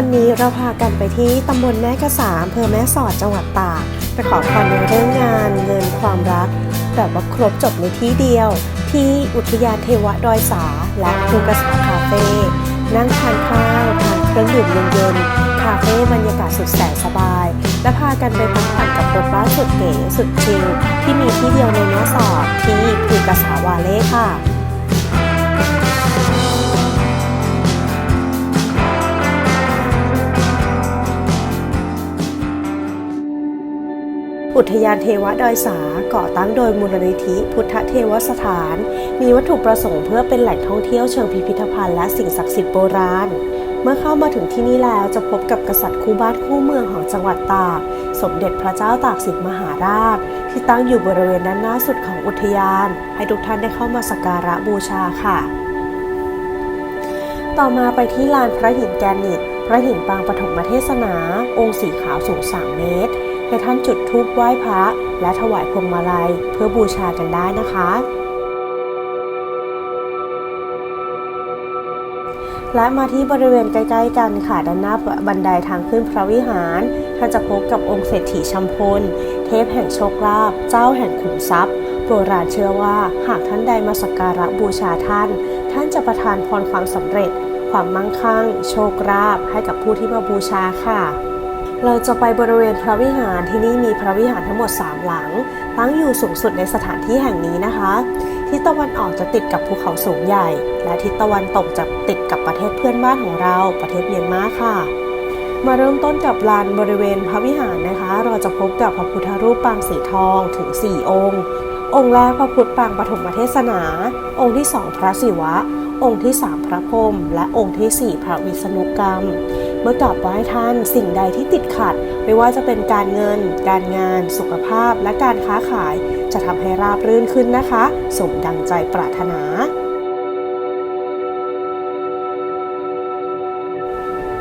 วันนี้เราพากันไปที่ตำบลแม่กระสาอำเภอแม่สอดจังหวัดตากไปขอพรในเรื่องงานเงินความรัก แบบว่าครบจบในที่เดียว ที่อุทยานเทวะดอยสา และภูกระสาคาเฟ่นั่งทานข้าวทานเครื่องดื่มเย็นๆคาเฟ่บรรยากาศสุดแสนสบาย และพากันไปพักผ่อนกับรถบัสสุดเก๋สุดชิลที่มีที่เดียวในแม่สอดที่ภูกระสาวาเล่ค่ะ อุทยานเทวดอยสาก่อตั้งโดยมูลนิธิพุทธเทวสถาน มีวัตถุประสงค์เพื่อเป็นแหล่งท่องเที่ยวเชิงพิพิธภัณฑ์และสิ่งศักดิ์สิทธิ์โบราณ เมื่อเข้ามาถึงที่นี่แล้วจะพบกับกษัตริย์คู่บ้านคู่เมืองของจังหวัดตาก สมเด็จพระเจ้าตากสินมหาราช ที่ตั้งอยู่บริเวณด้านหน้าสุดของอุทยาน ให้ทุกท่านได้เข้ามาสักการะบูชาค่ะต่อมาไปที่ลานพระหินแกนิต พระหินปางปฐมเทศนา องค์สีขาวสูง 3 เมตร ให้ท่านจุดธูปไหว้พระ และถวายพวงมาลัย เพื่อบูชากันได้นะคะ และมาที่บริเวณใกล้ๆกันค่ะด้านหน้าบันไดทางขึ้นพระวิหารท่านจะพบกับองค์เศรษฐีชัมพล เทพแห่งโชคลาภเจ้าแห่งขุมทรัพย์โบราณเชื่อว่าหากท่านใดมาสักการะบูชาท่าน ท่านจะประทานพรความสำเร็จ ความมั่งคั่ง โชคลาภให้กับผู้ที่มาบูชาค่ะ เราจะไปบริเวณพระวิหารที่นี่มีพระวิหารทั้งหมด 3 หลัง ตั้งอยู่สูงสุดในสถานที่แห่งนี้นะคะ ทิศตะวันออกจะติดกับภูเขาสูงใหญ่ และทิศตะวันตกจะติดกับประเทศเพื่อนบ้านของเรา ประเทศเมียนมาค่ะ มาเริ่มต้นกับลานบริเวณพระวิหารนะคะ เราจะพบกับพระพุทธรูปปางสีทองถึง 4 องค์ องค์แรกพระพุทธปางปฐมเทศนา องค์ที่2พระศิวะ องค์ที่3พระพรหมและองค์ทีสี่4พระวิษณุกรรม เมื่อกราบไหว้ท่านสิ่งใดที่ติดขัด ไม่ว่าจะเป็นการเงิน การงาน สุขภาพ และการค้าขาย จะทำให้ราบรื่นขึ้นนะคะ สมดังใจปรารถนา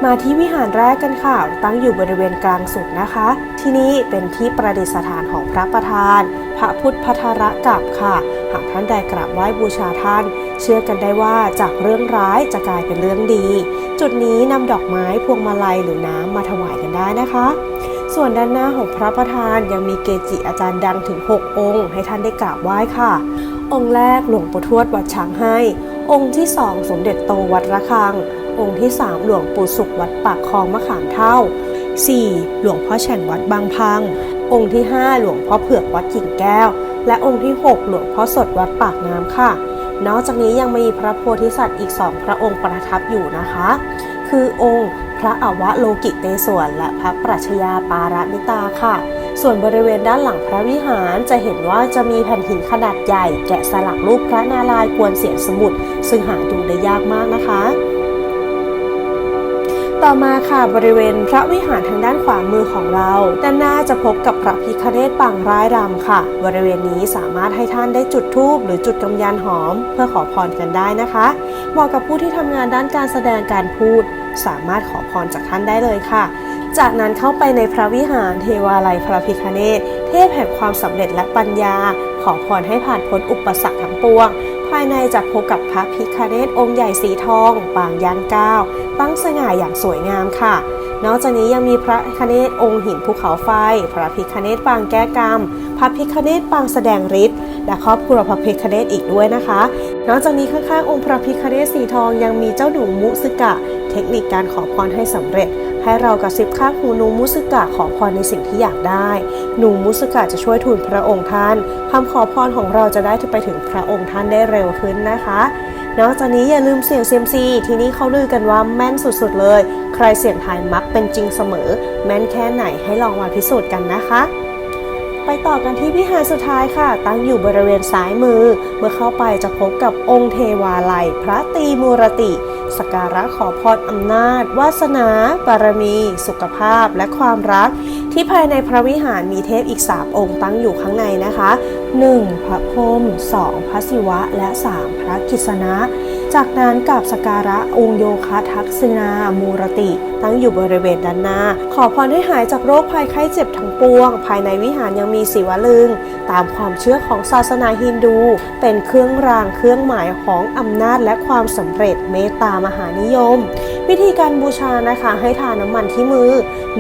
มาที่วิหารแรกกันค่ะ ตั้งอยู่บริเวณกลางสุดนะคะ ที่นี่เป็นที่ประดิษฐานของพระประธาน พระพุทธพัทรกับค่ะ หากท่านใดกราบไหว้บูชาท่าน เชื่อกันได้ว่าจากเรื่องร้ายจะกลายเป็นเรื่องดี จุดนี้นำดอกไม้พวงมาลัยหรือน้ำมาถวายกันได้นะคะ ส่วนด้านหน้าของพระประธานยังมีเกจิอาจารย์ดังถึง 6 องค์ ให้ท่านได้กราบไหว้ค่ะ องค์แรกหลวงปู่ทวดวัดช้างให้ องค์ที่สองสมเด็จโตวัดระฆัง องค์ที่3หลวงปู่สุขวัดปากคลองมะขามเท่า 4. หลวงพ่อแฉ่งวัดบางพัง องค์ที่ 5 หลวงพ่อเผือกวัดกิ่งแก้ว และองค์ที่ 6 หลวงพ่อสดวัดปากน้ำค่ะ นอกจากนี้ยังมีพระโพธิสัตว์อีกสองพระองค์ประทับอยู่นะคะ คือองค์พระอวโลกิเตศวรและพระปรัชญาปารามิตาค่ะ ส่วนบริเวณด้านหลังพระวิหารจะเห็นว่าจะมีแผ่นหินขนาดใหญ่ แกะสลักรูปพระนารายณ์กวนเสียนสมุทรซึ่งหาดูได้ยากมากนะคะ ต่อมาค่ะบริเวณพระวิหารทางด้านขวามือของเรา ด้านหน้าจะพบกับพระพิคเนตปางร้ายรำค่ะ บริเวณนี้สามารถให้ท่านได้จุดธูปหรือจุดกำยานหอม เพื่อขอพรกันได้นะคะเหมาะกับผู้ที่ทำงานด้านการแสดงการพูด สามารถขอพรจากท่านได้เลยค่ะ จากนั้นเข้าไปในพระวิหารเทวาลัยพระพิคเนตเทพแห่งความสำเร็จและปัญญา ขอพรให้ผ่านพ้นอุปสรรคทั้งปวง ภายในจะพบกับพระพิคเนตองค์ใหญ่สีทอง ปางยานเก้าตั้งสง่าอย่างสวยงามค่ะ นอกจากนี้ยังมีพระพิคเนตองค์หินภูเขาไฟ พระพิคเนตปางแก้กรรม พระพิคเนตปางแสดงฤทธิ์และครอบครัวพระพิคเนตอีกด้วยนะคะ นอกจากนี้ข้างๆองค์พระพิคเนตสีทองยังมีเจ้าหนูมุสกะ เทคนิคการขอพรให้สำเร็จ ให้เรากระซิบข้างหูนูมุสกะขอพรในสิ่งที่อยากได้หนูมุสกะจะช่วยทูลพระองค์ท่านคำขอพรของเราจะได้ไปถึงพระองค์ท่านได้เร็วขึ้นนะคะนอกจากนี้อย่าลืมเสี่ยงเซียมซีทีนี้เขาลือกันว่าแม่นสุดๆเลย ใครเสี่ยงทายมักเป็นจริงเสมอ แม่นแค่ไหนให้ลองมาพิสูจน์กันนะคะ ไปต่อกันที่วิหารสุดท้ายค่ะ ตั้งอยู่บริเวณซ้ายมือ เมื่อเข้าไปจะพบกับองค์เทวาลัย พระตีมูรติ สักการะขอพรอำนาจ วาสนา บารมี สุขภาพ และความรัก ที่ภายในพระวิหารมีเทพอีก 3 องค์ตั้งอยู่ข้างในนะคะ 1. พระพรหม 2. พระศิวะ และ 3. พระกิษณะ จากนั้นกราบสการะองค์โยคะทักษินามูรติ ตั้งอยู่บริเวณด้านหน้า ขอพรให้หายจากโรคภัยไข้เจ็บทั้งปวง ภายในวิหารยังมีศิวลึง ตามความเชื่อของศาสนาฮินดู เป็นเครื่องรางเครื่องหมายของอำนาจและความสำเร็จเมตตามหานิยม วิธีการบูชานะคะให้ทาน้ำมันที่มือ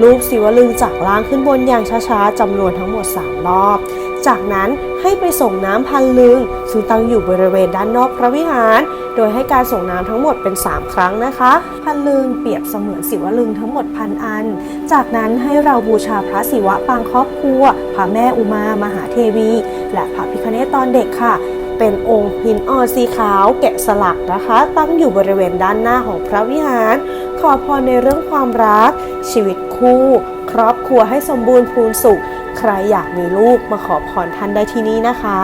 ลูบศิวลึงจากล่างขึ้นบนอย่างช้าๆจำนวนทั้งหมด 3 รอบจากนั้นให้ไปส่งน้ำพันลึง ซึ่งตั้งอยู่บริเวณด้านนอกพระวิหาร โดยให้การส่งน้ำทั้งหมดเป็น 3 ครั้งนะคะ พันลึงเปรียบเสมือนศิวลึงทั้งหมดพันอัน จากนั้นให้เราบูชาพระศิวะปางครอบครัว พระแม่อุมามหาเทวี และพระพิคเนตตอนเด็กค่ะเป็นองค์หินอ่อนสีขาวแกะสลักนะคะ ตั้งอยู่บริเวณด้านหน้าของพระวิหาร ขอพรในเรื่องความรัก ชีวิตคู่ ครอบครัวให้สมบูรณ์พูนสุข ใครอยากมีลูกมาขอพรท่านได้ที่นี่นะคะ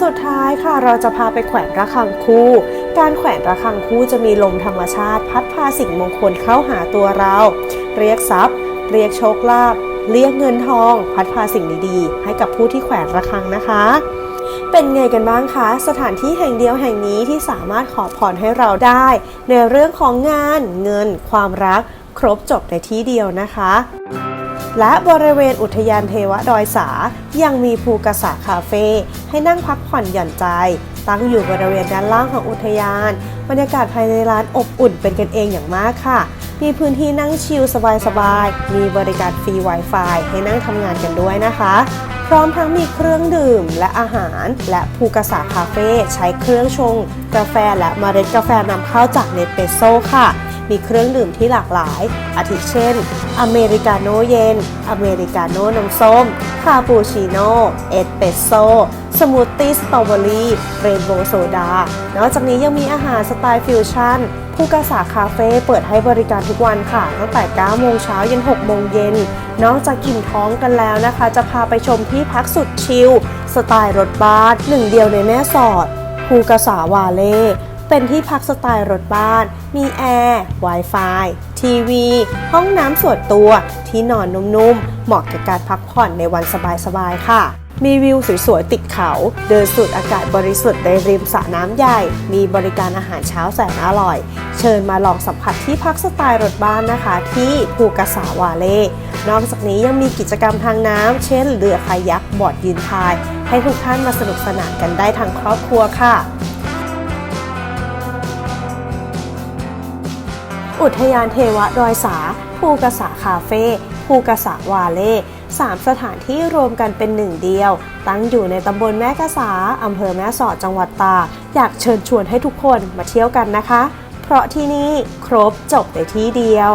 สุดท้ายค่ะเราจะพาไปแขวนระฆังคู่ การแขวนระฆังคู่จะมีลมธรรมชาติ พัดพาสิ่งมงคลเข้าหาตัวเรา เรียกทรัพย์ เรียกโชคลาภเรียกเงินทอง พัดพาสิ่งดีๆ ให้กับผู้ที่แขวนระฆังนะคะเป็นไงกันบ้างคะ สถานที่แห่งเดียวแห่งนี้ที่สามารถขอพรให้เราได้ ในเรื่องของงานเงิน ความรัก ครบจบในที่เดียวนะคะ และบริเวณอุทยานเทวดอยสา ยังมีภูกษาคาเฟ่ให้นั่งพักผ่อนหย่อนใจ ตั้งอยู่บริเวณด้านล่างของอุทยาน บรรยากาศภายในร้านอบอุ่นเป็นกันเองอย่างมากค่ะ มีพื้นที่นั่งชิลสบายๆ มีบริการฟรี Wi-Fi ให้นั่งทำงานกันด้วยนะคะ พร้อมทั้งมีเครื่องดื่มและอาหาร และภูกษาคาเฟ่ใช้เครื่องชง กาแฟและเมล็ดกาแฟนำเข้าจากเนเปโซ่ค่ะ มีเครื่องดื่มที่หลากหลาย อาทิเช่น อเมริกาโน่เย็น อเมริกาโน่นมส้ม คาปูชิโน่ เอสเปรสโซ่ สมูทตี้สตรอเบอรี่เรนโบว์โซดา นอกจากนี้ยังมีอาหารสไตล์ฟิวชั่นผู้กษาคาเฟ่เปิดให้บริการทุกวันค่ะ ตั้งแต่ 9 โมงเช้ายัน 6 โมงเย็น นอกจากกินท้องกันแล้วนะคะ จะพาไปชมที่พักสุดชิล สไตล์รถบัสหนึ่งเดียวในแม่สอดภูกษาวาเล่ เป็นที่พักสไตล์รถบ้าน มีแอร์ Wi-Fi ทีวี ห้องน้ำส่วนตัว ที่นอนนุ่มๆ เหมาะกับการพักผ่อนในวันสบายๆ ค่ะ มีวิวสวยๆ ติดเขา เดินสูดอากาศบริสุทธิ์ในริมสระน้ำใหญ่ มีบริการอาหารเช้าแสนอร่อย เชิญมาลองสัมผัสที่พักสไตล์รถบ้านนะคะ ที่ภูกษาวาเล่ นอกจากนี้ยังมีกิจกรรมทางน้ำ เช่น เรือคายักบอร์ดยืนพาย ให้ทุกท่านมาสนุกสนานกันได้ทั้งครอบครัวค่ะ อุทยานเทวะดอยสา ภูกษาคาเฟ่ ภูกษาวาเล่สามสถานที่รวมกันเป็นหนึ่งเดียว ตั้งอยู่ในตำบลแม่กษาอำเภอแม่สอดจังหวัดตากอยากเชิญชวนให้ทุกคนมาเที่ยวกันนะคะ เพราะที่นี่ครบจบในที่เดียว